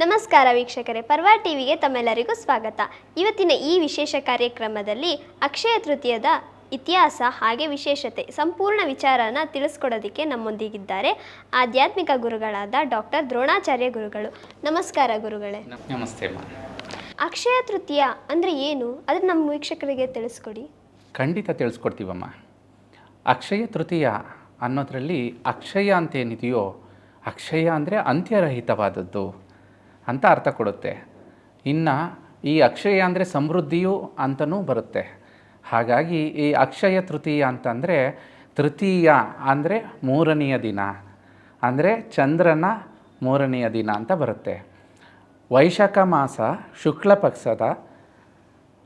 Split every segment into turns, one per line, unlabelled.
ನಮಸ್ಕಾರ ವೀಕ್ಷಕರೇ ಪರ್ವ ಟಿವಿಗೆ ತಮ್ಮೆಲ್ಲರಿಗೂ ಸ್ವಾಗತ. ಇವತ್ತಿನ ಈ ವಿಶೇಷ ಕಾರ್ಯಕ್ರಮದಲ್ಲಿ ಅಕ್ಷಯ ತೃತೀಯದ ಇತಿಹಾಸ ಹಾಗೆ ವಿಶೇಷತೆ ಸಂಪೂರ್ಣ ವಿಚಾರನ ತಿಳಿಸ್ಕೊಡೋದಕ್ಕೆ ನಮ್ಮೊಂದಿಗಿದ್ದಾರೆ ಆಧ್ಯಾತ್ಮಿಕ ಗುರುಗಳಾದ ಡಾಕ್ಟರ್ ದ್ರೋಣಾಚಾರ್ಯ ಗುರುಗಳು. ನಮಸ್ಕಾರ ಗುರುಗಳೇ.
ನಮಸ್ತೆ
ಅಕ್ಷಯ ತೃತೀಯ ಅಂದರೆ ಏನು? ಅದನ್ನು ನಮ್ಮ ವೀಕ್ಷಕರಿಗೆ ತಿಳಿಸ್ಕೊಡಿ.
ಖಂಡಿತ ತಿಳಿಸ್ಕೊಡ್ತೀವಮ್ಮ. ಅಕ್ಷಯ ತೃತೀಯ ಅನ್ನೋದರಲ್ಲಿ ಅಕ್ಷಯ ಅಂತ ಏನಿದೆಯೋ ಅಕ್ಷಯ ಅಂದರೆ ಅಂತ್ಯರಹಿತವಾದದ್ದು. ಅಂತ ಅರ್ಥ ಕೊಡುತ್ತೆ. ಇನ್ನು ಈ ಅಕ್ಷಯ ಅಂದರೆ ಸಮೃದ್ಧಿಯು ಅಂತಲೂ ಬರುತ್ತೆ. ಹಾಗಾಗಿ ಈ ಅಕ್ಷಯ ತೃತೀಯ ಅಂತಂದರೆ ತೃತೀಯ ಅಂದರೆ ಮೂರನೆಯ ದಿನ, ಅಂದರೆ ಚಂದ್ರನ ಮೂರನೆಯ ದಿನ ಅಂತ ಬರುತ್ತೆ. ವೈಶಾಖ ಮಾಸ ಶುಕ್ಲ ಪಕ್ಷದ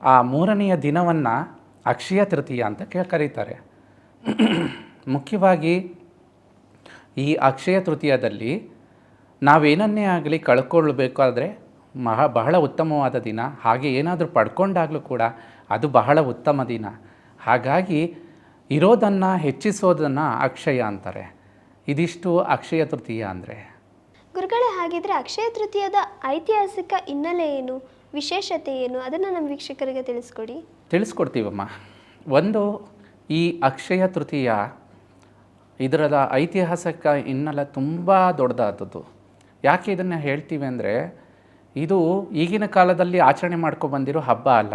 ಆ ಮೂರನೆಯ ದಿನವನ್ನು ಅಕ್ಷಯ ತೃತೀಯ ಅಂತ ಕರೀತಾರೆ. ಮುಖ್ಯವಾಗಿ ಈ ಅಕ್ಷಯ ತೃತೀಯದಲ್ಲಿ ನಾವೇನನ್ನೇ ಆಗಲಿ ಕಳ್ಕೊಳ್ಬೇಕಾದ್ರೆ ಮಹಾ ಬಹಳ ಉತ್ತಮವಾದ ದಿನ. ಹಾಗೆ ಏನಾದರೂ ಪಡ್ಕೊಂಡಾಗಲೂ ಕೂಡ ಅದು ಬಹಳ ಉತ್ತಮ ದಿನ. ಹಾಗಾಗಿ ಇರೋದನ್ನು ಹೆಚ್ಚಿಸೋದನ್ನು ಅಕ್ಷಯ ಅಂತಾರೆ. ಇದಿಷ್ಟು ಅಕ್ಷಯ ತೃತೀಯ ಅಂದರೆ.
ಗುರುಗಳೇ ಹಾಗಿದ್ರೆ ಅಕ್ಷಯ ತೃತೀಯದ ಐತಿಹಾಸಿಕ ಹಿನ್ನೆಲೆ ಏನು? ವಿಶೇಷತೆ ಏನು? ಅದನ್ನು ನಮ್ಮ ವೀಕ್ಷಕರಿಗೆ ತಿಳಿಸ್ಕೊಡಿ.
ತಿಳಿಸ್ಕೊಡ್ತೀವಮ್ಮ. ಒಂದು ಈ ಅಕ್ಷಯ ತೃತೀಯ ಇದರದ ಐತಿಹಾಸಿಕ ಹಿನ್ನೆಲೆ ತುಂಬ ದೊಡ್ಡದಾದದ್ದು. ಯಾಕೆ ಇದನ್ನು ಹೇಳ್ತೀವಿ ಅಂದರೆ, ಇದು ಈಗಿನ ಕಾಲದಲ್ಲಿ ಆಚರಣೆ ಮಾಡ್ಕೊಬಂದಿರೋ ಹಬ್ಬ ಅಲ್ಲ,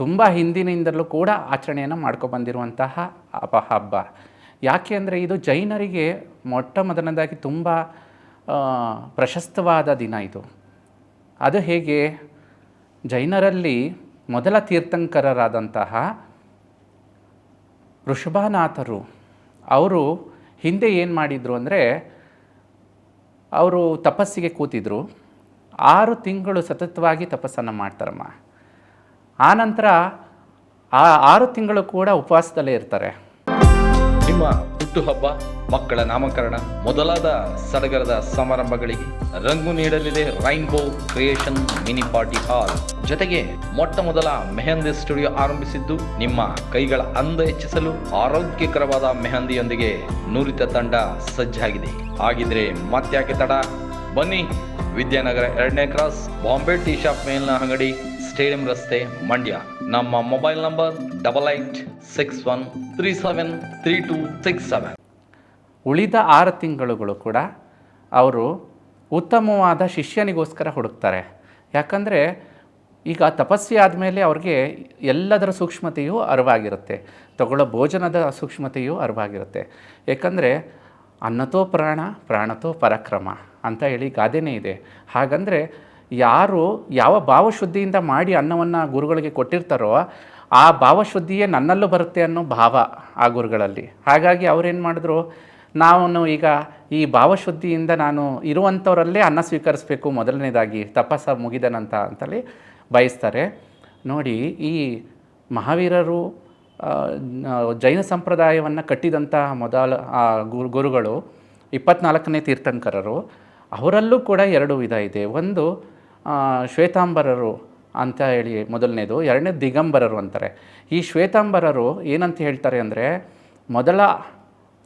ತುಂಬ ಹಿಂದಿನಿಂದಲೂ ಕೂಡ ಆಚರಣೆಯನ್ನು ಮಾಡ್ಕೊಬಂದಿರುವಂತಹ ಹಬ್ಬ ಹಬ್ಬ. ಯಾಕೆ ಅಂದರೆ, ಇದು ಜೈನರಿಗೆ ಮೊಟ್ಟ ಮೊದಲನೇದಾಗಿ ತುಂಬ ಪ್ರಶಸ್ತವಾದ ದಿನ ಇದು. ಅದು ಹೇಗೆ, ಜೈನರಲ್ಲಿ ಮೊದಲ ತೀರ್ಥಂಕರರಾದಂತಹ ಋಷಭನಾಥರು, ಅವರು ಹಿಂದೆ ಏನು ಮಾಡಿದರು ಅಂದರೆ ಅವರು ತಪಸ್ಸಿಗೆ ಕೂತಿದ್ರು. ಆರು ತಿಂಗಳು ಸತತವಾಗಿ ತಪಸ್ಸನ್ನು ಮಾಡ್ತಾರಮ್ಮ. ಆನಂತರ ಆ ಆರು ತಿಂಗಳು ಕೂಡ ಉಪವಾಸದಲ್ಲೇ ಇರ್ತಾರೆ.
ನಿಮ್ಮ ಹುಟ್ಟುಹಬ್ಬ, ಮಕ್ಕಳ ನಾಮಕರಣ, ಮೊದಲಾದ ಸಡಗರದ ಸಮಾರಂಭಗಳಿಗೆ ರಂಗು ನೀಡಲಿದೆ rainbow creation mini party hall. ಜೊತೆಗೆ ಮೊಟ್ಟ ಮೊದಲ ಮೆಹಂದಿ ಸ್ಟುಡಿಯೋ ಆರಂಭಿಸಿದ್ದು ನಿಮ್ಮ ಕೈಗಳ ಅಂದ ಹೆಚ್ಚಿಸಲು ಆರೋಗ್ಯಕರವಾದ ಮೆಹಂದಿಯೊಂದಿಗೆ ನುರಿತ ತಂಡ ಸಜ್ಜಾಗಿದೆ. ಹಾಗಿದ್ರೆ ಮತ್ತ್ಯಾಕೆ ತಡ? ಬನ್ನಿ ವಿದ್ಯಾನಗರ ಎರಡನೇ ಕ್ರಾಸ್ ಬಾಂಬೆ ಟೀ ಶಾಪ್ ಮೇಲಿನ ಅಂಗಡಿ, ಸ್ಟೇಡಿಯಂ ರಸ್ತೆ, ಮಂಡ್ಯ. ನಮ್ಮ mobile number double eight six one three seven three two six seven
ಉಳಿದ ಆರು ತಿಂಗಳುಗಳು ಕೂಡ ಅವರು ಉತ್ತಮವಾದ ಶಿಷ್ಯನಿಗೋಸ್ಕರ ಹುಡುಕ್ತಾರೆ. ಯಾಕಂದರೆ ಈಗ ತಪಸ್ವಿ ಆದಮೇಲೆ ಅವ್ರಿಗೆ ಎಲ್ಲದರ ಸೂಕ್ಷ್ಮತೆಯೂ ಅರಿವಾಗಿರುತ್ತೆ. ತಗೊಳ್ಳೋ ಭೋಜನದ ಸೂಕ್ಷ್ಮತೆಯೂ ಅರಿವಾಗಿರುತ್ತೆ. ಏಕೆಂದರೆ ಅನ್ನತೋ ಪ್ರಾಣ, ಪ್ರಾಣತೋ ಪರಕ್ರಮ ಅಂತ ಹೇಳಿ ಗಾದೆನೇ ಇದೆ. ಹಾಗಂದರೆ ಯಾರು ಯಾವ ಭಾವಶುದ್ಧಿಯಿಂದ ಮಾಡಿ ಅನ್ನವನ್ನು ಗುರುಗಳಿಗೆ ಕೊಟ್ಟಿರ್ತಾರೋ ಆ ಭಾವಶುದ್ಧಿಯೇ ನನ್ನಲ್ಲೂ ಬರುತ್ತೆ ಅನ್ನೋ ಭಾವ ಆ ಗುರುಗಳಲ್ಲಿ. ಹಾಗಾಗಿ ಅವ್ರೇನು ಮಾಡಿದ್ರು, ನಾನು ಈಗ ಈ ಭಾವಶುದ್ಧಿಯಿಂದ ನಾನು ಇರುವಂಥವರಲ್ಲೇ ಅನ್ನ ಸ್ವೀಕರಿಸಬೇಕು, ಮೊದಲನೇದಾಗಿ ತಪಸ್ಸ ಮುಗಿದ ನಂತರ, ಅಂತೇಳಿ ಬಯಸ್ತಾರೆ. ನೋಡಿ, ಈ ಮಹಾವೀರರು ಜೈನ ಸಂಪ್ರದಾಯವನ್ನು ಕಟ್ಟಿದಂತಹ ಮೊದಲ ಗುರು ಗುರುಗಳು, ಇಪ್ಪತ್ನಾಲ್ಕನೇ ತೀರ್ಥಂಕರರು, ಅವರಲ್ಲೂ ಕೂಡ ಎರಡು ವಿಧ ಇದೆ. ಒಂದು ಶ್ವೇತಾಂಬರರು ಅಂತ ಹೇಳಿ ಮೊದಲನೇದು. ಎರಡನೇ ದಿಗಂಬರರು ಅಂತಾರೆ. ಈ ಶ್ವೇತಾಂಬರರು ಏನಂತ ಹೇಳ್ತಾರೆ ಅಂದರೆ, ಮೊದಲ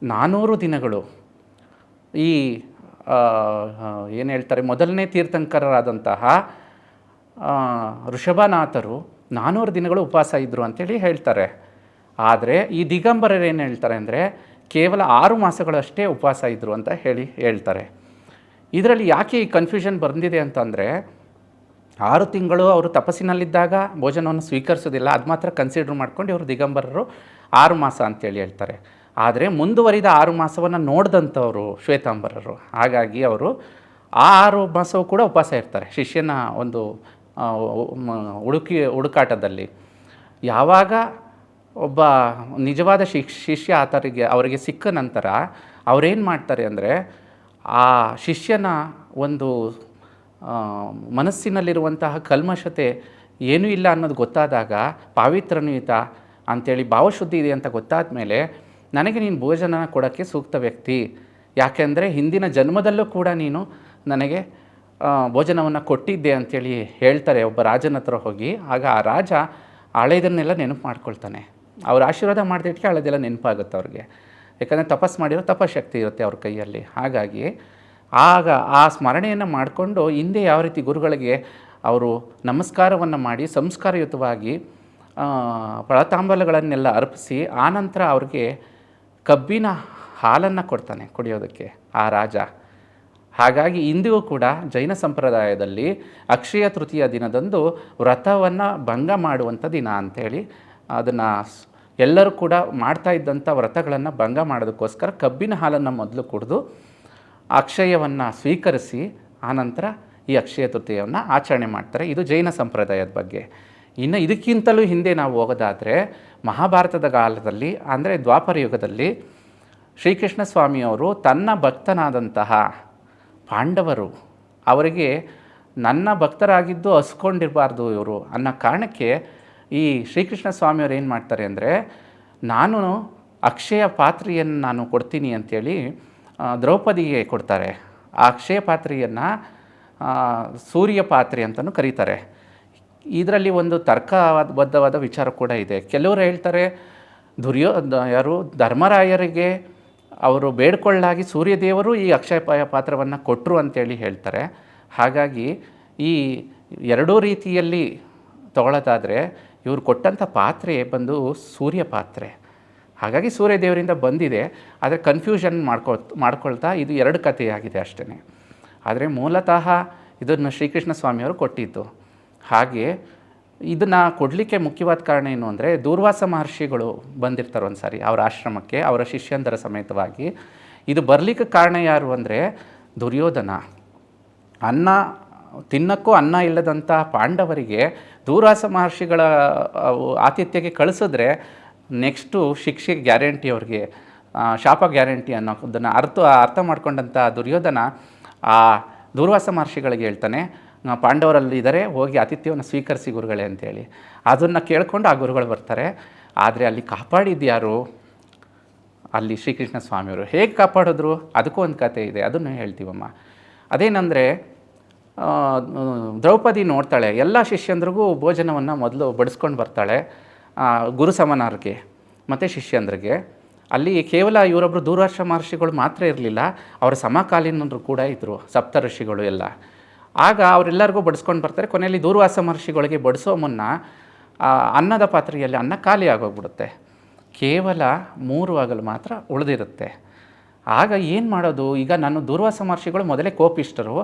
ನಾನ್ನೂರು ದಿನಗಳು ಈ ಏನು ಹೇಳ್ತಾರೆ, ಮೊದಲನೇ ತೀರ್ಥಂಕರರಾದಂತಹ ಋಷಭನಾಥರು ನಾನ್ನೂರು ದಿನಗಳು ಉಪವಾಸ ಇದ್ದರು ಅಂತೇಳಿ ಹೇಳ್ತಾರೆ. ಆದರೆ ಈ ದಿಗಂಬರರು ಏನು ಹೇಳ್ತಾರೆ ಅಂದರೆ, ಕೇವಲ ಆರು ಮಾಸಗಳಷ್ಟೇ ಉಪವಾಸ ಇದ್ದರು ಅಂತ ಹೇಳಿ ಹೇಳ್ತಾರೆ. ಇದರಲ್ಲಿ ಯಾಕೆ ಈ ಕನ್ಫ್ಯೂಷನ್ ಬಂದಿದೆ ಅಂತಂದರೆ ಆರು ತಿಂಗಳು ಅವರು ತಪಸ್ಸಿನಲ್ಲಿದ್ದಾಗ ಭೋಜನವನ್ನು ಸ್ವೀಕರಿಸೋದಿಲ್ಲ ಅದು ಮಾತ್ರ ಕನ್ಸಿಡರ್ ಮಾಡ್ಕೊಂಡು ಇವರು ದಿಗಂಬರರು ಆರು ಮಾಸ ಅಂತೇಳಿ ಹೇಳ್ತಾರೆ. ಆದರೆ ಮುಂದುವರಿದ ಆರು ಮಾಸವನ್ನು ನೋಡಿದಂಥವರು ಶ್ವೇತಾಂಬರರು. ಹಾಗಾಗಿ ಅವರು ಆ ಆರು ಮಾಸವೂ ಕೂಡ ಉಪವಾಸ ಇರ್ತಾರೆ. ಶಿಷ್ಯನ ಒಂದು ಹುಡುಕಿ ಹುಡುಕಾಟದಲ್ಲಿ ಯಾವಾಗ ಒಬ್ಬ ನಿಜವಾದ ಶಿಷ್ಯ ಆತರಿಗೆ, ಅವರಿಗೆ ಸಿಕ್ಕ ನಂತರ ಅವರೇನು ಮಾಡ್ತಾರೆ ಅಂದರೆ ಆ ಶಿಷ್ಯನ ಒಂದು ಮನಸ್ಸಿನಲ್ಲಿರುವಂತಹ ಕಲ್ಮಶತೆ ಏನೂ ಇಲ್ಲ ಅನ್ನೋದು ಗೊತ್ತಾದಾಗ ಪಾವಿತ್ರನುಯಿತ ಅಂಥೇಳಿ ಭಾವಶುದ್ಧಿ ಇದೆ ಅಂತ ಗೊತ್ತಾದ ಮೇಲೆ ನನಗೆ ನೀನು ಭೋಜನ ಕೊಡೋಕ್ಕೆ ಸೂಕ್ತ ವ್ಯಕ್ತಿ. ಯಾಕೆಂದರೆ ಹಿಂದಿನ ಜನ್ಮದಲ್ಲೂ ಕೂಡ ನೀನು ನನಗೆ ಭೋಜನವನ್ನು ಕೊಟ್ಟಿದ್ದೆ ಅಂಥೇಳಿ ಹೇಳ್ತಾರೆ ಒಬ್ಬ ರಾಜನ ಹತ್ರ ಹೋಗಿ. ಆಗ ಆ ರಾಜ ಹಳೆಯದನ್ನೆಲ್ಲ ನೆನಪು ಮಾಡ್ಕೊಳ್ತಾನೆ. ಅವ್ರ ಆಶೀರ್ವಾದ ಮಾಡಿದಕ್ಕೆ ಹಳೆದೆಲ್ಲ ನೆನಪಾಗುತ್ತೆ ಅವ್ರಿಗೆ. ಯಾಕಂದರೆ ತಪಸ್ ಮಾಡಿರೋ ತಪಶಕ್ತಿ ಇರುತ್ತೆ ಅವ್ರ ಕೈಯಲ್ಲಿ. ಹಾಗಾಗಿ ಆಗ ಆ ಸ್ಮರಣೆಯನ್ನು ಮಾಡಿಕೊಂಡು ಹಿಂದೆ ಯಾವ ರೀತಿ ಗುರುಗಳಿಗೆ ಅವರು ನಮಸ್ಕಾರವನ್ನು ಮಾಡಿ ಸಂಸ್ಕಾರಯುತವಾಗಿ ಫಳತಾಂಬಲಗಳನ್ನೆಲ್ಲ ಅರ್ಪಿಸಿ ಆನಂತರ ಅವ್ರಿಗೆ ಕಬ್ಬಿನ ಹಾಲನ್ನು ಕೊಡ್ತಾನೆ ಕುಡಿಯೋದಕ್ಕೆ ಆ ರಾಜ. ಹಾಗಾಗಿ ಇಂದಿಗೂ ಕೂಡ ಜೈನ ಸಂಪ್ರದಾಯದಲ್ಲಿ ಅಕ್ಷಯ ತೃತೀಯ ದಿನದಂದು ವ್ರತವನ್ನು ಭಂಗ ಮಾಡುವಂಥ ದಿನ ಅಂಥೇಳಿ ಅದನ್ನು ಎಲ್ಲರೂ ಕೂಡ ಮಾಡ್ತಾ ಇದ್ದಂಥ ವ್ರತಗಳನ್ನು ಭಂಗ ಮಾಡೋದಕ್ಕೋಸ್ಕರ ಕಬ್ಬಿನ ಹಾಲನ್ನು ಮೊದಲು ಕುಡಿದು ಅಕ್ಷಯವನ್ನು ಸ್ವೀಕರಿಸಿ ಆನಂತರ ಈ ಅಕ್ಷಯ ತೃತೀಯವನ್ನು ಆಚರಣೆ ಮಾಡ್ತಾರೆ. ಇದು ಜೈನ ಸಂಪ್ರದಾಯದ ಬಗ್ಗೆ. ಇನ್ನು ಇದಕ್ಕಿಂತಲೂ ಹಿಂದೆ ನಾವು ಹೋಗೋದಾದರೆ ಮಹಾಭಾರತದ ಕಾಲದಲ್ಲಿ, ಅಂದರೆ ದ್ವಾಪರ ಯುಗದಲ್ಲಿ ಶ್ರೀಕೃಷ್ಣ ಸ್ವಾಮಿಯವರು ತನ್ನ ಭಕ್ತನಾದಂತಹ ಪಾಂಡವರು ಅವರಿಗೆ ನನ್ನ ಭಕ್ತರಾಗಿದ್ದು ಹಸ್ಕೊಂಡಿರಬಾರ್ದು ಇವರು ಅನ್ನೋ ಕಾರಣಕ್ಕೆ ಈ ಶ್ರೀಕೃಷ್ಣ ಸ್ವಾಮಿಯವರು ಏನು ಮಾಡ್ತಾರೆ ಅಂದರೆ, ನಾನು ಅಕ್ಷಯ ಪಾತ್ರೆಯನ್ನು ನಾನು ಕೊಡ್ತೀನಿ ಅಂಥೇಳಿ ದ್ರೌಪದಿಗೆ ಕೊಡ್ತಾರೆ. ಆ ಅಕ್ಷಯ ಪಾತ್ರೆಯನ್ನು ಸೂರ್ಯ ಪಾತ್ರೆ ಅಂತಲೂ ಕರೀತಾರೆ. ಇದರಲ್ಲಿ ಒಂದು ತರ್ಕಬದ್ಧವಾದ ವಿಚಾರ ಕೂಡ ಇದೆ. ಕೆಲವರು ಹೇಳ್ತಾರೆ ದುರ್ಯೋ ಯಾರು, ಧರ್ಮರಾಯರಿಗೆ ಅವರು ಬೇಡ್ಕೊಳ್ಳಾಗಿ ಸೂರ್ಯದೇವರು ಈ ಅಕ್ಷಯ ಪ- ಪಾತ್ರವನ್ನು ಕೊಟ್ಟರು ಅಂತೇಳಿ ಹೇಳ್ತಾರೆ. ಹಾಗಾಗಿ ಈ ಎರಡೂ ರೀತಿಯಲ್ಲಿ ತಗೊಳ್ಳೋದಾದರೆ ಇವರು ಕೊಟ್ಟಂಥ ಪಾತ್ರೆ ಬಂದು ಸೂರ್ಯ ಪಾತ್ರೆ ಹಾಗಾಗಿ ಸೂರ್ಯದೇವರಿಂದ ಬಂದಿದೆ, ಆದರೆ ಕನ್ಫ್ಯೂಷನ್ ಮಾಡ್ಕೊ, ಮಾಡ್ಕೊಳ್ತಾ ಇದು ಎರಡು ಕಥೆಯಾಗಿದೆ ಅಷ್ಟೇ ಆದರೆ ಮೂಲತಃ ಇದನ್ನು ಶ್ರೀಕೃಷ್ಣ ಸ್ವಾಮಿಯವರು ಕೊಟ್ಟಿದ್ದು. ಹಾಗೆ ಇದನ್ನು ಕೊಡಲಿಕ್ಕೆ ಮುಖ್ಯವಾದ ಕಾರಣ ಏನು ಅಂದರೆ ದೂರ್ವಾಸ ಮಹರ್ಷಿಗಳು ಬಂದಿರ್ತಾರೆ ಒಂದು ಸಾರಿ ಅವರ ಆಶ್ರಮಕ್ಕೆ, ಅವರ ಶಿಷ್ಯಂದರ ಸಮೇತವಾಗಿ. ಇದು ಬರಲಿಕ್ಕೆ ಕಾರಣ ಯಾರು ಅಂದರೆ ದುರ್ಯೋಧನ. ಅನ್ನ, ತಿನ್ನಕ್ಕೂ ಅನ್ನ ಇಲ್ಲದಂಥ ಪಾಂಡವರಿಗೆ ದೂರ್ವಾಸ ಮಹರ್ಷಿಗಳ ಆತಿಥ್ಯಕ್ಕೆ ಕಳಿಸಿದ್ರೆ ನೆಕ್ಸ್ಟು ಶಿಕ್ಷೆ ಗ್ಯಾರಂಟಿ ಅವ್ರಿಗೆ ಶಾಪ ಗ್ಯಾರಂಟಿ ಅನ್ನೋದನ್ನು ಅರ್ಥ ಅರ್ಥ ಮಾಡ್ಕೊಂಡಂಥ ದುರ್ಯೋಧನ ಆ ದೂರ್ವಾಸ ಮಹರ್ಷಿಗಳಿಗೆ ಹೇಳ್ತಾನೆ ಪಾಂಡವರಲ್ಲಿ ಇದ್ದಾರೆ ಹೋಗಿ ಆತಿಥ್ಯವನ್ನು ಸ್ವೀಕರಿಸಿ ಗುರುಗಳೇ ಅಂತೇಳಿ. ಅದನ್ನು ಕೇಳ್ಕೊಂಡು ಆ ಗುರುಗಳು ಬರ್ತಾರೆ. ಆದರೆ ಅಲ್ಲಿ ಕಾಪಾಡಿದ್ದು ಯಾರು ಅಲ್ಲಿ ಶ್ರೀಕೃಷ್ಣ ಸ್ವಾಮಿಯವರು. ಹೇಗೆ ಕಾಪಾಡಿದ್ರು? ಅದಕ್ಕೂ ಒಂದು ಕತೆ ಇದೆ, ಅದನ್ನು ಹೇಳ್ತೀವಮ್ಮ. ಅದೇನೆಂದರೆ ದ್ರೌಪದಿ ನೋಡ್ತಾಳೆ, ಎಲ್ಲ ಶಿಷ್ಯಂದ್ರಿಗೂ ಭೋಜನವನ್ನು ಮೊದಲು ಬಡಿಸ್ಕೊಂಡು ಬರ್ತಾಳೆ. ಗುರು ಸಮನಾರ್ಗೆ, ಮತ್ತು ಶಿಷ್ಯಂದ್ರಿಗೆ, ಅಲ್ಲಿ ಕೇವಲ ಇವರೊಬ್ಬರು ದೂರವರ್ಷ ಮಹರ್ಷಿಗಳು ಮಾತ್ರ ಇರಲಿಲ್ಲ, ಅವರ ಸಮಕಾಲೀನರು ಕೂಡ ಇದ್ದರು ಸಪ್ತ ಋಷಿಗಳು ಎಲ್ಲ. ಆಗ ಅವರೆಲ್ಲರಿಗೂ ಬಡಿಸ್ಕೊಂಡು ಬರ್ತಾರೆ, ಕೊನೆಯಲ್ಲಿ ದೂರ್ವಾಸ ಮಹರ್ಷಿಗಳಿಗೆ ಬಡಿಸೋ ಮುನ್ನ ಅನ್ನದ ಪಾತ್ರೆಯಲ್ಲಿ ಅನ್ನ ಖಾಲಿ ಆಗೋಗ್ಬಿಡುತ್ತೆ. ಕೇವಲ ಮೂರು ಆಗಲು ಮಾತ್ರ ಉಳಿದಿರುತ್ತೆ. ಆಗ ಏನು ಮಾಡೋದು? ಈಗ ನಾನು ದೂರ್ವಾಸ ಮಹರ್ಷಿಗಳು ಮೊದಲೇ ಕೋಪಿಷ್ಟರು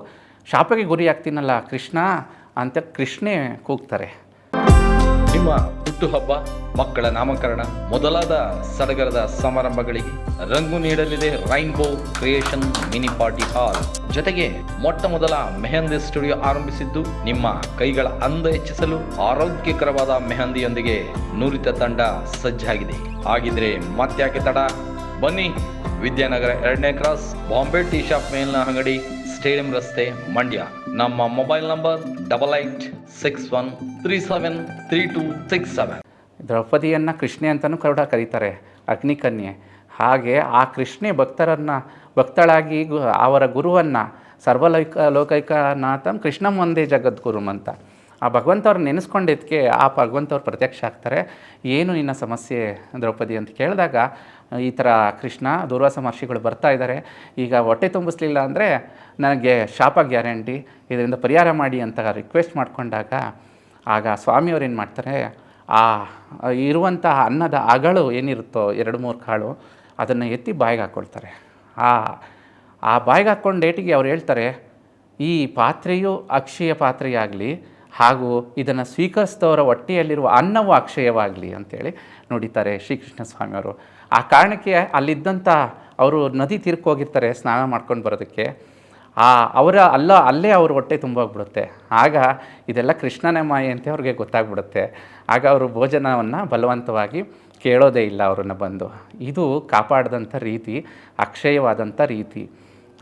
ಶಾಪಕ್ಕೆ ಗುರಿ ಆಗ್ತೀನಲ್ಲ ಕೃಷ್ಣ ಅಂತ ಕೃಷ್ಣೇ ಕೂಗ್ತಾರೆ.
ನಿಮ್ಮ ಹುಟ್ಟುಹಬ್ಬ ಮಕ್ಕಳ ನಾಮಕರಣ ಮೊದಲಾದ ಸಡಗರದ ಸಮಾರಂಭಗಳಿಗೆ ರಂಗು ನೀಡಲಿದೆ rainbow creation mini party hall. ಜೊತೆಗೆ ಮೊಟ್ಟ ಮೊದಲ ಮೆಹಂದಿ ಸ್ಟುಡಿಯೋ ಆರಂಭಿಸಿದ್ದು ನಿಮ್ಮ ಕೈಗಳ ಅಂದ ಹೆಚ್ಚಿಸಲು ಆರೋಗ್ಯಕರವಾದ ಮೆಹಂದಿಯೊಂದಿಗೆ ನುರಿತ ತಂಡ ಸಜ್ಜಾಗಿದೆ. ಹಾಗಿದ್ರೆ ಮತ್ತ್ಯಾಕೆ ತಡ? ಬನ್ನಿ ವಿದ್ಯಾನಗರ ಎರಡನೇ ಕ್ರಾಸ್, ಬಾಂಬೆ ಟೀ ಶಾಪ್ ಮೇಲಿನ ಅಂಗಡಿ, ಸ್ಟೇಡಿಯಂ ರಸ್ತೆ ಮಂಡ್ಯ. ನಮ್ಮ mobile number double eight six one three seven three two six seven
ದ್ರೌಪದಿಯನ್ನು Krishne ಅಂತಲೂ ಕರುಡ ಕರೀತಾರೆ, ಅಗ್ನಿಕನ್ಯೆ. ಹಾಗೆ ಆ ಕೃಷ್ಣೆ ಭಕ್ತರನ್ನು, ಭಕ್ತಳಾಗಿ ಅವರ ಗುರುವನ್ನು ಲೋಕೈಕ ಲೋಕೈಕನಾಥಂ ಕೃಷ್ಣಂ ಒಂದೇ ಜಗದ್ಗುರುಂ ಅಂತ. ಆ ಭಗವಂತವ್ರು ನೆನೆಸ್ಕೊಂಡಿದ್ದಕ್ಕೆ ಆ ಭಗವಂತವ್ರು ಪ್ರತ್ಯಕ್ಷ ಆಗ್ತಾರೆ. ಏನು ನಿನ್ನ ಸಮಸ್ಯೆ ದ್ರೌಪದಿ ಅಂತ ಕೇಳಿದಾಗ ಈ ಥರ ಕೃಷ್ಣ ದುರ್ವಾಸ ಮಹರ್ಷಿಗಳು ಬರ್ತಾ ಇದ್ದಾರೆ. ಈಗ ಹೊಟ್ಟೆ ತುಂಬಿಸ್ಲಿಲ್ಲ ಅಂದರೆ ನನಗೆ ಶಾಪ ಗ್ಯಾರಂಟಿ, ಇದರಿಂದ ಪರಿಹಾರ ಮಾಡಿ ಅಂತ ರಿಕ್ವೆಸ್ಟ್ ಮಾಡಿಕೊಂಡಾಗ ಆಗ ಸ್ವಾಮಿಯವ್ರು ಏನು ಮಾಡ್ತಾರೆ, ಆ, ಇರುವಂತಹ ಅನ್ನದ ಅಗಳು ಏನಿರುತ್ತೋ ಎರಡು ಮೂರು ಕಾಳು ಅದನ್ನು ಎತ್ತಿ ಬಾಯಿಗೆ ಹಾಕ್ಕೊಳ್ತಾರೆ ಆ ಆ ಬಾಯಿಗೆ ಹಾಕ್ಕೊಂಡು ಡೇಟಿಗೆ ಅವ್ರು ಹೇಳ್ತಾರೆ, ಈ ಪಾತ್ರೆಯು ಅಕ್ಷಯ ಪಾತ್ರೆಯಾಗಲಿ ಹಾಗೂ ಇದನ್ನು ಸ್ವೀಕರಿಸಿದವರ ಹೊಟ್ಟೆಯಲ್ಲಿರುವ ಅನ್ನವು ಅಕ್ಷಯವಾಗಲಿ ಅಂತೇಳಿ ನುಡಿತಾರೆ ಶ್ರೀಕೃಷ್ಣ ಸ್ವಾಮಿಯವರು. ಆ ಕಾರಣಕ್ಕೆ ಅಲ್ಲಿದ್ದಂಥ ಅವರು ನದಿ ತೀರ್ಕ್ಕೆ ಹೋಗಿರ್ತಾರೆ, ಸ್ನಾನ ಮಾಡ್ಕೊಂಡು ಬರೋದಕ್ಕೆ. ಆ ಅವರ ಅಲ್ಲ, ಅಲ್ಲೇ ಅವ್ರ ಹೊಟ್ಟೆ ತುಂಬೋಗ್ಬಿಡುತ್ತೆ. ಆಗ ಇದೆಲ್ಲ ಕೃಷ್ಣನೇ ಮಾಯೆ ಅಂತ ಅವ್ರಿಗೆ ಗೊತ್ತಾಗ್ಬಿಡುತ್ತೆ. ಆಗ ಅವರು ಭೋಜನವನ್ನು ಬಲವಂತವಾಗಿ ಕೇಳೋದೇ ಇಲ್ಲ ಅವ್ರನ್ನ ಬಂದು. ಇದು ಕಾಪಾಡಿದಂಥ ರೀತಿ ಅಕ್ಷಯವಾದಂಥ ರೀತಿ.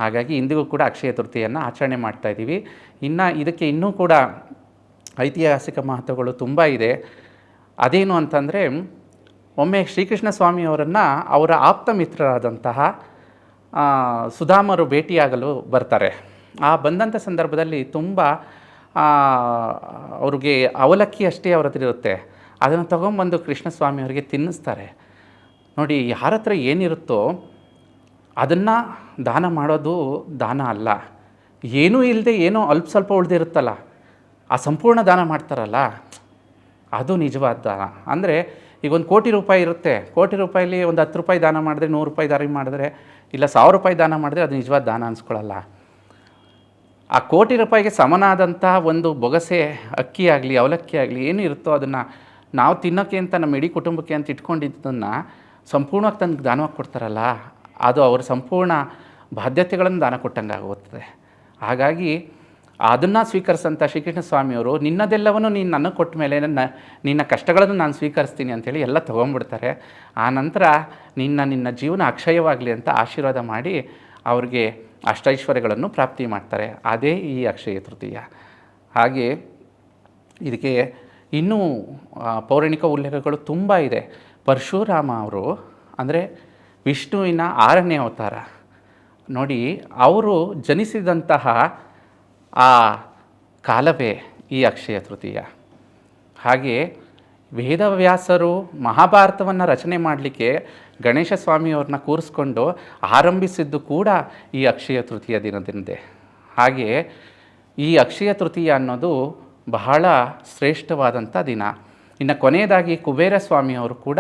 ಹಾಗಾಗಿ ಇಂದಿಗೂ ಕೂಡ ಅಕ್ಷಯ ತೃತೀಯನ್ನು ಆಚರಣೆ ಮಾಡ್ತಾ ಇದ್ದೀವಿ. ಇನ್ನು ಇದಕ್ಕೆ ಇನ್ನೂ ಕೂಡ ಐತಿಹಾಸಿಕ ಮಹತ್ವಗಳು ತುಂಬ ಇದೆ. ಅದೇನು ಅಂತಂದರೆ ಒಮ್ಮೆ ಶ್ರೀಕೃಷ್ಣ ಸ್ವಾಮಿಯವರನ್ನು ಅವರ ಆಪ್ತ ಮಿತ್ರರಾದಂತಹ ಸುಧಾಮರು ಭೇಟಿಯಾಗಲು ಬರ್ತಾರೆ. ಆ ಬಂದಂಥ ಸಂದರ್ಭದಲ್ಲಿ ತುಂಬ ಅವ್ರಿಗೆ ಅವಲಕ್ಕಿ ಅಷ್ಟೇ ಅವ್ರ ಹತ್ರ ಇರುತ್ತೆ. ಅದನ್ನು ತೊಗೊಂಬಂದು ಕೃಷ್ಣ ಸ್ವಾಮಿಯವರಿಗೆ ತಿನ್ನಿಸ್ತಾರೆ. ನೋಡಿ, ಯಾರ ಹತ್ರ ಏನಿರುತ್ತೋ ಅದನ್ನು ದಾನ ಮಾಡೋದು ದಾನ ಅಲ್ಲ. ಏನೂ ಇಲ್ಲದೆ ಏನೋ ಅಲ್ಪ ಸ್ವಲ್ಪ ಉಳಿದಿರುತ್ತಲ್ಲ ಆ ಸಂಪೂರ್ಣ ದಾನ ಮಾಡ್ತಾರಲ್ಲ. ಅದು ನಿಜವಾದ ದಾನ. ಅಂದರೆ ಈಗ ಒಂದು ಕೋಟಿ ರೂಪಾಯಿ ಇರುತ್ತೆ. ಕೋಟಿ ರೂಪಾಯಿಲಿ ಒಂದು ಹತ್ತು ರೂಪಾಯಿ ದಾನ ಮಾಡಿದ್ರೆ, ನೂರು ರೂಪಾಯಿ ದಾರಿ ಮಾಡಿದ್ರೆ, ಇಲ್ಲ ಸಾವಿರ ರೂಪಾಯಿ ದಾನ ಮಾಡಿದ್ರೆ ಅದು ನಿಜವಾದ ದಾನ ಅನ್ಸ್ಕೊಳ್ಳಲ್ಲ ಆ ಕೋಟಿ ರೂಪಾಯಿಗೆ ಸಮನಾದಂತಹ ಒಂದು ಬೊಗಸೆ, ಅಕ್ಕಿ ಆಗಲಿ, ಅವಲಕ್ಕಿ ಆಗಲಿ ಏನು ಇರುತ್ತೋ ಅದನ್ನು ನಾವು ತಿನ್ನೋಕ್ಕೆ ಅಂತ, ನಮ್ಮ ಇಡೀ ಕುಟುಂಬಕ್ಕೆ ಅಂತ ಇಟ್ಕೊಂಡಿದ್ದನ್ನು ಸಂಪೂರ್ಣವಾಗಿ ತನಗೆ ದಾನವಾಗಿ ಕೊಡ್ತಾರಲ್ಲ, ಅದು ಅವರ ಸಂಪೂರ್ಣ ಬಾಧ್ಯತೆಗಳನ್ನು ದಾನ ಕೊಟ್ಟಂಗೆ ಆಗುತ್ತದೆ ಹಾಗಾಗಿ ಅದನ್ನು ಸ್ವೀಕರಿಸಂಥ ಶ್ರೀಕೃಷ್ಣ ಸ್ವಾಮಿಯವರು ನಿನ್ನದೆಲ್ಲವನ್ನು ನೀನು ನನಗೆ ಕೊಟ್ಟ ಮೇಲೆ ನನ್ನ, ನಿನ್ನ ಕಷ್ಟಗಳನ್ನು ನಾನು ಸ್ವೀಕರಿಸ್ತೀನಿ ಅಂಥೇಳಿ ಎಲ್ಲ ತೊಗೊಂಡ್ಬಿಡ್ತಾರೆ ಆ ನಂತರ ನಿನ್ನ ನಿನ್ನ ಜೀವನ ಅಕ್ಷಯವಾಗಲಿ ಅಂತ ಆಶೀರ್ವಾದ ಮಾಡಿ ಅವ್ರಿಗೆ ಅಷ್ಟೈಶ್ವರ್ಯಗಳನ್ನು ಪ್ರಾಪ್ತಿ ಮಾಡ್ತಾರೆ. ಅದೇ ಈ ಅಕ್ಷಯ ತೃತೀಯ. ಹಾಗೆ ಇದಕ್ಕೆ ಇನ್ನೂ ಪೌರಾಣಿಕ ಉಲ್ಲೇಖಗಳು ತುಂಬ ಇದೆ. ಪರಶುರಾಮ ಅವರು ಅಂದರೆ ವಿಷ್ಣುವಿನ ಆರನೇ ಅವತಾರ. ನೋಡಿ, ಅವರು ಜನಿಸಿದಂತಹ ಆ ಕಾಲವೇ ಈ ಅಕ್ಷಯ ತೃತೀಯ. ಹಾಗೆ ವೇದವ್ಯಾಸರು ಮಹಾಭಾರತವನ್ನು ರಚನೆ ಮಾಡಲಿಕ್ಕೆ ಗಣೇಶ ಸ್ವಾಮಿಯವ್ರನ್ನ ಕೂರಿಸ್ಕೊಂಡು ಆರಂಭಿಸಿದ್ದು ಕೂಡ ಈ ಅಕ್ಷಯ ತೃತೀಯ ದಿನದಿಂದೆ. ಹಾಗೆ ಈ ಅಕ್ಷಯ ತೃತೀಯ ಅನ್ನೋದು ಬಹಳ ಶ್ರೇಷ್ಠವಾದಂಥ ದಿನ. ಇನ್ನು ಕೊನೆಯದಾಗಿ ಕುಬೇರ ಸ್ವಾಮಿಯವರು ಕೂಡ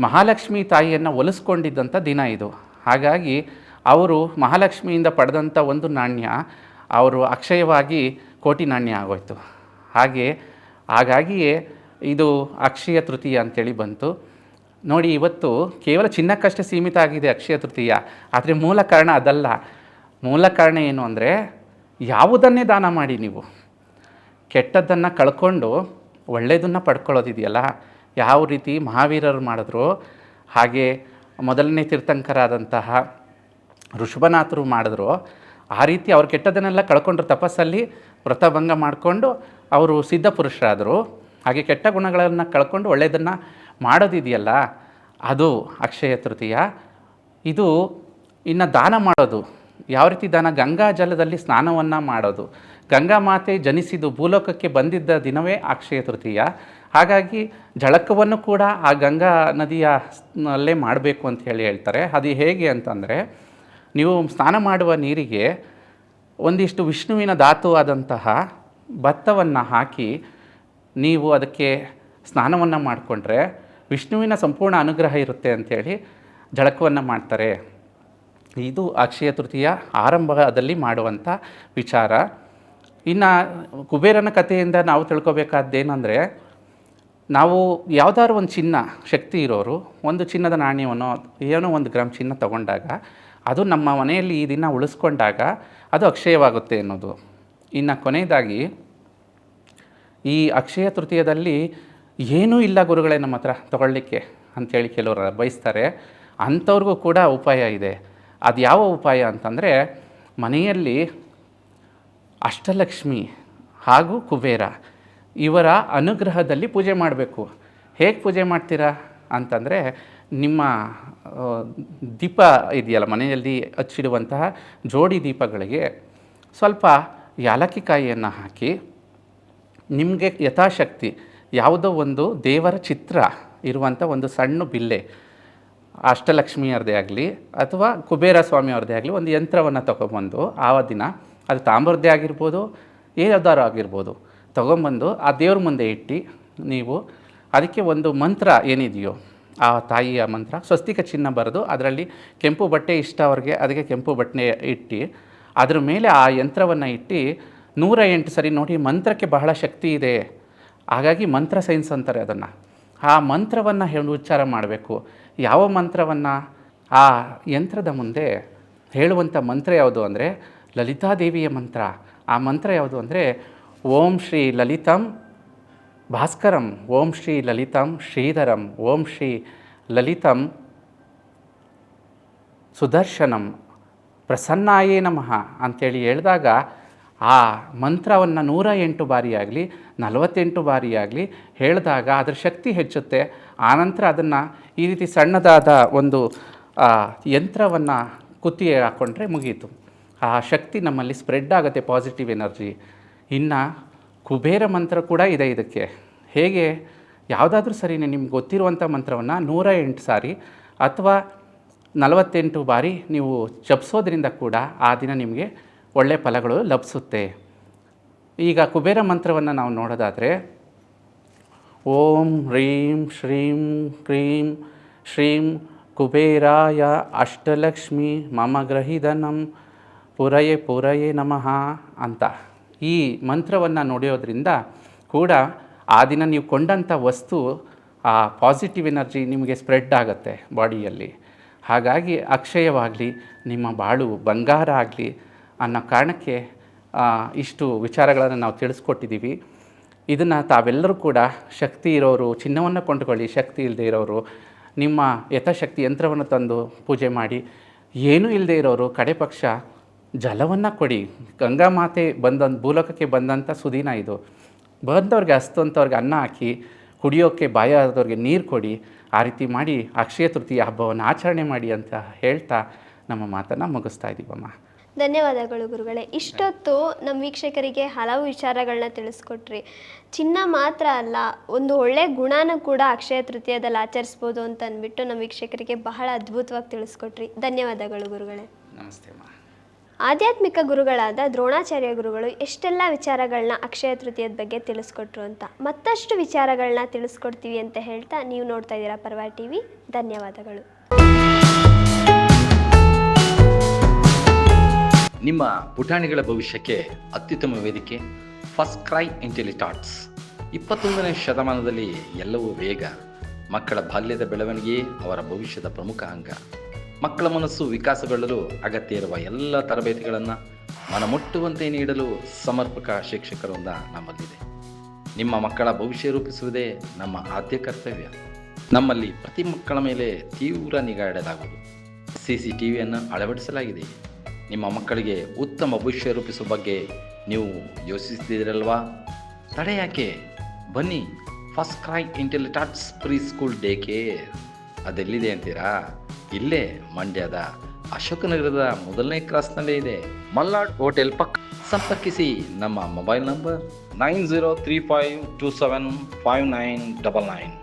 ಮಹಾಲಕ್ಷ್ಮಿ ತಾಯಿಯನ್ನು ಒಲಿಸ್ಕೊಂಡಿದ್ದಂಥ ದಿನ ಇದು. ಹಾಗಾಗಿ ಅವರು ಮಹಾಲಕ್ಷ್ಮಿಯಿಂದ ಪಡೆದಂಥ ಒಂದು ನಾಣ್ಯ ಅವರು ಅಕ್ಷಯವಾಗಿ ಕೋಟಿ ನಾಣ್ಯ ಆಗೋಯ್ತು. ಹಾಗೆ ಹಾಗಾಗಿಯೇ ಇದು ಅಕ್ಷಯ ತೃತೀಯ ಅಂತೇಳಿ ಬಂತು. ನೋಡಿ ಇವತ್ತು ಕೇವಲ ಚಿನ್ನಕ್ಕಷ್ಟೇ ಸೀಮಿತ ಆಗಿದೆ ಅಕ್ಷಯ ತೃತೀಯ. ಆದರೆ ಮೂಲ ಕಾರಣ ಅದಲ್ಲ. ಮೂಲ ಕಾರಣ ಏನು ಅಂದರೆ ಯಾವುದನ್ನೇ ದಾನ ಮಾಡಿ ನೀವು. ಕೆಟ್ಟದ್ದನ್ನು ಕಳ್ಕೊಂಡು ಒಳ್ಳೆಯದನ್ನು ಪಡ್ಕೊಳ್ಳೋದಿದೆಯಲ್ಲ. ಯಾವ ರೀತಿ ಮಹಾವೀರರು ಮಾಡಿದ್ರು. ಹಾಗೆ ಮೊದಲನೇ ತೀರ್ಥಂಕರಾದಂತಹ ಋಷಭನಾಥರು ಮಾಡಿದ್ರು. ಆ ರೀತಿ ಅವ್ರು ಕೆಟ್ಟದನ್ನೆಲ್ಲ ಕಳ್ಕೊಂಡ್ರು ತಪಸ್ಸಲ್ಲಿ ವ್ರತಭಂಗ ಮಾಡಿಕೊಂಡು ಅವರು ಸಿದ್ಧ ಪುರುಷರಾದರು. ಹಾಗೆ ಕೆಟ್ಟ ಗುಣಗಳನ್ನು ಕಳ್ಕೊಂಡು ಒಳ್ಳೆಯದನ್ನು ಮಾಡೋದಿದೆಯಲ್ಲ, ಅದು ಅಕ್ಷಯ ತೃತೀಯ. ಇದು ಇನ್ನು ದಾನ ಮಾಡೋದು. ಯಾವ ರೀತಿ ದಾನ? ಗಂಗಾ ಜಲದಲ್ಲಿ ಸ್ನಾನವನ್ನು ಮಾಡೋದು. ಗಂಗಾ ಮಾತೆ ಜನಿಸಿದ್ದು ಭೂಲೋಕಕ್ಕೆ ಬಂದಿದ್ದ ದಿನವೇ ಅಕ್ಷಯ ತೃತೀಯ. ಹಾಗಾಗಿ ಜಳಕವನ್ನು ಕೂಡ ಆ ಗಂಗಾ ನದಿಯ ನಲ್ಲೇ ಮಾಡಬೇಕು ಅಂತ ಹೇಳಿ ಹೇಳ್ತಾರೆ. ಅದು ಹೇಗೆ ಅಂತಂದರೆ ನೀವು ಸ್ನಾನ ಮಾಡುವ ನೀರಿಗೆ ಒಂದಿಷ್ಟು ವಿಷ್ಣುವಿನ ಧಾತುವಾದಂತಹ ಭತ್ತವನ್ನು ಹಾಕಿ ನೀವು ಅದಕ್ಕೆ ಸ್ನಾನವನ್ನು ಮಾಡಿಕೊಂಡ್ರೆ ವಿಷ್ಣುವಿನ ಸಂಪೂರ್ಣ ಅನುಗ್ರಹ ಇರುತ್ತೆ ಅಂಥೇಳಿ ಜಳಕವನ್ನು ಮಾಡ್ತಾರೆ. ಇದು ಅಕ್ಷಯ ತೃತೀಯ ಆರಂಭದಲ್ಲಿ ಮಾಡುವಂಥ ವಿಚಾರ. ಇನ್ನು ಕುಬೇರನ ಕಥೆಯಿಂದ ನಾವು ತಿಳ್ಕೊಬೇಕಾದ್ದೇನೆಂದರೆ, ನಾವು ಯಾವುದಾದ್ರು ಒಂದು ಚಿನ್ನ, ಶಕ್ತಿ ಇರೋರು, ಒಂದು ಚಿನ್ನದ ನಾಣ್ಯವನ್ನು ಏನೋ ಒಂದು ಗ್ರಾಮ್ ಚಿನ್ನ ತಗೊಂಡಾಗ ಅದು ನಮ್ಮ ಮನೆಯಲ್ಲಿ ಈ ದಿನ ಉಳಿಸ್ಕೊಂಡಾಗ ಅದು ಅಕ್ಷಯವಾಗುತ್ತೆ ಅನ್ನೋದು. ಇನ್ನು ಕೊನೆಯದಾಗಿ, ಈ ಅಕ್ಷಯ ತೃತೀಯದಲ್ಲಿ ಏನೂ ಇಲ್ಲ ಗುರುಗಳೇ ನಮ್ಮ ಹತ್ರ ತಗೊಳ್ಳಿಕ್ಕೆ ಅಂಥೇಳಿ ಕೆಲವರು ಬಯಸ್ತಾರೆ. ಅಂಥವ್ರಿಗೂ ಕೂಡ ಉಪಾಯ ಇದೆ. ಅದು ಯಾವ ಉಪಾಯ ಅಂತಂದರೆ, ಮನೆಯಲ್ಲಿ ಅಷ್ಟಲಕ್ಷ್ಮಿ ಹಾಗೂ ಕುಬೇರ ಇವರ ಅನುಗ್ರಹದಲ್ಲಿ ಪೂಜೆ ಮಾಡಬೇಕು. ಹೇಗೆ ಪೂಜೆ ಮಾಡ್ತೀರಾ ಅಂತಂದರೆ ನಿಮ್ಮ ದೀಪ ಇದೆಯಲ್ಲ, ಮನೆಯಲ್ಲಿ ಹಚ್ಚಿಡುವಂತಹ ಜೋಡಿ ದೀಪಗಳಿಗೆ ಸ್ವಲ್ಪ ಯಾಲಕ್ಕಿ ಕಾಯಿಯನ್ನು ಹಾಕಿ, ನಿಮಗೆ ಯಥಾಶಕ್ತಿ, ಯಾವುದೋ ಒಂದು ದೇವರ ಚಿತ್ರ ಇರುವಂಥ ಒಂದು ಸಣ್ಣ ಬಿಲ್ಲೆ, ಅಷ್ಟಲಕ್ಷ್ಮಿಯವ್ರದ್ದೇ ಆಗಲಿ ಅಥವಾ ಕುಬೇರ ಸ್ವಾಮಿಯವ್ರದ್ದೇ ಆಗಲಿ ಒಂದು ಯಂತ್ರವನ್ನು ತೊಗೊಬಂದು ಆ ದಿನ ಅದು ತಾಮ್ರದ್ದೇ ಆಗಿರ್ಬೋದು ಏನಾದರೂ ಆಗಿರ್ಬೋದು ತೊಗೊಂಬಂದು ಆ ದೇವ್ರ ಮುಂದೆ ಇಟ್ಟು ನೀವು ಅದಕ್ಕೆ ಒಂದು ಮಂತ್ರ ಏನಿದೆಯೋ ಆ ತಾಯಿಯ ಮಂತ್ರ. ಸ್ವಸ್ತಿಕ ಚಿನ್ನ ಬರೆದು ಅದರಲ್ಲಿ ಕೆಂಪು ಬಟ್ಟೆ ಇಷ್ಟ ಅವ್ರಿಗೆ, ಅದಕ್ಕೆ ಕೆಂಪು ಬಟ್ಟೆ ಇಟ್ಟು, ಅದ್ರ ಮೇಲೆ ಆ ಯಂತ್ರವನ್ನು ಇಟ್ಟು ನೂರ ಎಂಟು ಸರಿ ನೋಡಿ ಮಂತ್ರಕ್ಕೆ ಬಹಳ ಶಕ್ತಿ ಇದೆ. ಹಾಗಾಗಿ ಮಂತ್ರ ಸೈನ್ಸ್ ಅಂತಾರೆ ಅದನ್ನು. ಆ ಮಂತ್ರವನ್ನು ಹೇಳಿ, ಉಚ್ಚಾರ ಮಾಡಬೇಕು. ಯಾವ ಮಂತ್ರವನ್ನು? ಆ ಯಂತ್ರದ ಮುಂದೆ ಹೇಳುವಂಥ ಮಂತ್ರ ಯಾವುದು ಅಂದರೆ ಲಲಿತಾದೇವಿಯ ಮಂತ್ರ. ಆ ಮಂತ್ರ ಯಾವುದು ಅಂದರೆ ಓಂ ಶ್ರೀ ಲಲಿತಂ ಭಾಸ್ಕರಂ ಓಂ ಶ್ರೀ ಲಲಿತಂ, ಶ್ರೀಧರಂ ಓಂ ಶ್ರೀ ಲಲಿತಂ, ಸುದರ್ಶನಂ ಪ್ರಸನ್ನಾಯೇ ನಮಃ ಅಂಥೇಳಿ ಹೇಳಿದಾಗ ಆ ಮಂತ್ರವನ್ನು ನೂರ ಎಂಟು ಬಾರಿಯಾಗಲಿ ನಲವತ್ತೆಂಟು ಬಾರಿಯಾಗಲಿ ಹೇಳಿದಾಗ ಅದರ ಶಕ್ತಿ ಹೆಚ್ಚುತ್ತೆ. ಆನಂತರ ಅದನ್ನು ಈ ರೀತಿ ಸಣ್ಣದಾದ ಒಂದು ಯಂತ್ರವನ್ನು ಕುತ್ತಿಗೆ ಹಾಕ್ಕೊಂಡ್ರೆ ಮುಗೀತು. ಆ ಶಕ್ತಿ ನಮ್ಮಲ್ಲಿ ಸ್ಪ್ರೆಡ್ ಆಗುತ್ತೆ ಪಾಸಿಟಿವ್ ಎನರ್ಜಿ ಇನ್ನು ಕುಬೇರ ಮಂತ್ರ ಕೂಡ ಇದೆ ಇದಕ್ಕೆ. ಹೇಗೆ? ಯಾವುದಾದ್ರೂ ಸರಿನೇ ನಿಮ್ಗೆ ಗೊತ್ತಿರುವಂಥ ಮಂತ್ರವನ್ನು ನೂರ ಎಂಟು ಸಾರಿ ಅಥವಾ ನಲವತ್ತೆಂಟು ಬಾರಿ ನೀವು ಜಪಿಸೋದ್ರಿಂದ ಕೂಡ ಆ ದಿನ ನಿಮಗೆ ಒಳ್ಳೆಯ ಫಲಗಳು ಲಭಿಸುತ್ತೆ ಈಗ ಕುಬೇರ ಮಂತ್ರವನ್ನು ನಾವು ನೋಡೋದಾದರೆ, ಓಂ ಹ್ರೀಂ ಶ್ರೀಂ ಕ್ರೀಂ ಶ್ರೀಂ ಕುಬೇರಾಯ ಅಷ್ಟಲಕ್ಷ್ಮಿ ಮಮ ಗ್ರಹಿಧನಂ ಪುರಯೇ ಪುರಯೇ ನಮಃ ಅಂತ. ಈ ಮಂತ್ರವನ್ನು ನೋಡೋದ್ರಿಂದ ಕೂಡ ಆ ದಿನ ನೀವು ಕೊಂಡಂಥ ವಸ್ತು, ಆ ಪಾಸಿಟಿವ್ ಎನರ್ಜಿ ನಿಮಗೆ ಸ್ಪ್ರೆಡ್ ಆಗುತ್ತೆ ಬಾಡಿಯಲ್ಲಿ. ಹಾಗಾಗಿ ಅಕ್ಷಯವಾಗಲಿ, ನಿಮ್ಮ ಬಾಳು ಬಂಗಾರ ಆಗಲಿ ಅನ್ನೋ ಕಾರಣಕ್ಕೆ ಇಷ್ಟು ವಿಚಾರಗಳನ್ನು ನಾವು ತಿಳಿಸ್ಕೊಟ್ಟಿದ್ದೀವಿ ಇದನ್ನು ತಾವೆಲ್ಲರೂ ಕೂಡ ಶಕ್ತಿ ಇರೋರು, ಚಿನ್ನವನ್ನು ಕೊಂಡುಕೊಳ್ಳಿ, ಶಕ್ತಿ ಇಲ್ಲದೆ ಇರೋರು, ನಿಮ್ಮ ಯಥಾಶಕ್ತಿ ಯಂತ್ರವನ್ನು ತಂದು ಪೂಜೆ ಮಾಡಿ, ಏನೂ ಇಲ್ಲದೆ ಇರೋರು, ಕಡೆ ಪಕ್ಷ ಜಲವನ್ನು ಕೊಡಿ. ಗಂಗಾ ಮಾತೆ ಬಂದ ಭೂಲೋಕಕ್ಕೆ ಬಂದಂಥ ಸುದಿನ ಇದು. ಬಂದವ್ರಿಗೆ ಹಸ್ತಂಥವ್ರಿಗೆ ಅನ್ನ ಹಾಕಿ ಕುಡಿಯೋಕ್ಕೆ ಬಾಯ ಆದವ್ರಿಗೆ ನೀರು ಕೊಡಿ. ಆ ರೀತಿ ಮಾಡಿ ಅಕ್ಷಯ ತೃತೀಯ ಹಬ್ಬವನ್ನು ಆಚರಣೆ ಮಾಡಿ ಅಂತ ಹೇಳ್ತಾ ನಮ್ಮ ಮಾತನ್ನು ಮುಗಿಸ್ತಾ ಇದ್ದೀವಮ್ಮ
ಧನ್ಯವಾದಗಳು ಗುರುಗಳೇ. ಇಷ್ಟೊತ್ತು ನಮ್ಮ ವೀಕ್ಷಕರಿಗೆ ಹಲವು ವಿಚಾರಗಳನ್ನ ತಿಳಿಸ್ಕೊಟ್ರಿ. ಚಿನ್ನ ಮಾತ್ರ ಅಲ್ಲ ಒಂದು ಒಳ್ಳೆ ಗುಣನ ಕೂಡ ಅಕ್ಷಯ ತೃತೀಯದಲ್ಲಿ ಆಚರಿಸ್ಬೋದು ಅಂತ ಅಂದ್ಬಿಟ್ಟು ನಮ್ಮ ವೀಕ್ಷಕರಿಗೆ ಬಹಳ ಅದ್ಭುತವಾಗಿ ತಿಳಿಸ್ಕೊಟ್ರಿ. ಧನ್ಯವಾದಗಳು ಗುರುಗಳೇ.
ನಮಸ್ತೆ ಅಮ್ಮ.
ಆಧ್ಯಾತ್ಮಿಕ ಗುರುಗಳಾದ ದ್ರೋಣಾಚಾರ್ಯ ಗುರುಗಳು ಎಷ್ಟೆಲ್ಲ ವಿಚಾರಗಳನ್ನ ಅಕ್ಷಯ ತೃತೀಯದ ಬಗ್ಗೆ ತಿಳಿಸ್ಕೊಟ್ರು ಅಂತ ಮತ್ತಷ್ಟು ವಿಚಾರಗಳನ್ನ ತಿಳಿಸ್ಕೊಡ್ತೀವಿ ಅಂತ ಹೇಳ್ತಾ ನೀವು ನೋಡ್ತಾ ಇದ್ದೀರಾ ಪರ್ವ ಟಿವಿ. ಧನ್ಯವಾದಗಳು.
ನಿಮ್ಮ ಪುಟಾಣಿಗಳ ಭವಿಷ್ಯಕ್ಕೆ ಅತ್ಯುತ್ತಮ ವೇದಿಕೆ ಫಸ್ಟ್ ಕ್ರೈ ಇಂಟೆಲಿಟಾಟ್ಸ್ ಇಪ್ಪತ್ತೊಂದನೇ ಶತಮಾನದಲ್ಲಿ ಎಲ್ಲವೂ ವೇಗ, ಮಕ್ಕಳ ಬಾಲ್ಯದ ಬೆಳವಣಿಗೆ, ಅವರ ಭವಿಷ್ಯದ ಪ್ರಮುಖ ಅಂಗ. ಮಕ್ಕಳ ಮನಸ್ಸು ವಿಕಾಸಗೊಳ್ಳಲು ಅಗತ್ಯ ಇರುವ ಎಲ್ಲ ತರಬೇತಿಗಳನ್ನು ಮನಮುಟ್ಟುವಂತೆ ನೀಡಲು ಸಮರ್ಪಕ ಶಿಕ್ಷಕರಿಂದ ನಮ್ಮಲ್ಲಿದೆ. ನಿಮ್ಮ ಮಕ್ಕಳ ಭವಿಷ್ಯ ರೂಪಿಸುವುದೇ ನಮ್ಮ ಆದ್ಯ ಕರ್ತವ್ಯ. ನಮ್ಮಲ್ಲಿ ಪ್ರತಿ ಮಕ್ಕಳ ಮೇಲೆ ತೀವ್ರ ನಿಗಾ ಇಡಲಾಗುವುದು. ಸಿ ಸಿ ಟಿ ವಿಯನ್ನು ಅಳವಡಿಸಲಾಗಿದೆ. ನಿಮ್ಮ ಮಕ್ಕಳಿಗೆ ಉತ್ತಮ ಭವಿಷ್ಯ ರೂಪಿಸುವ ಬಗ್ಗೆ ನೀವು ಯೋಚಿಸ್ತಿದ್ದೀರಲ್ವಾ ತಡೆ ಯಾಕೆ? ಬನ್ನಿ, first cry Intellitots preschool day care ಅದೆಲ್ಲಿದೆ ಅಂತೀರಾ? ಇಲ್ಲೇ ಮಂಡ್ಯದ ಅಶೋಕನಗರದ ಮೊದಲನೇ ಕ್ರಾಸ್ನಲ್ಲೇ ಇದೆ ಮಲ್ನಾಡ್ ಹೋಟೆಲ್ ಪಕ್ಕ. ಸಂಪರ್ಕಿಸಿ ನಮ್ಮ mobile number nine zero three five two seven five nine double nine.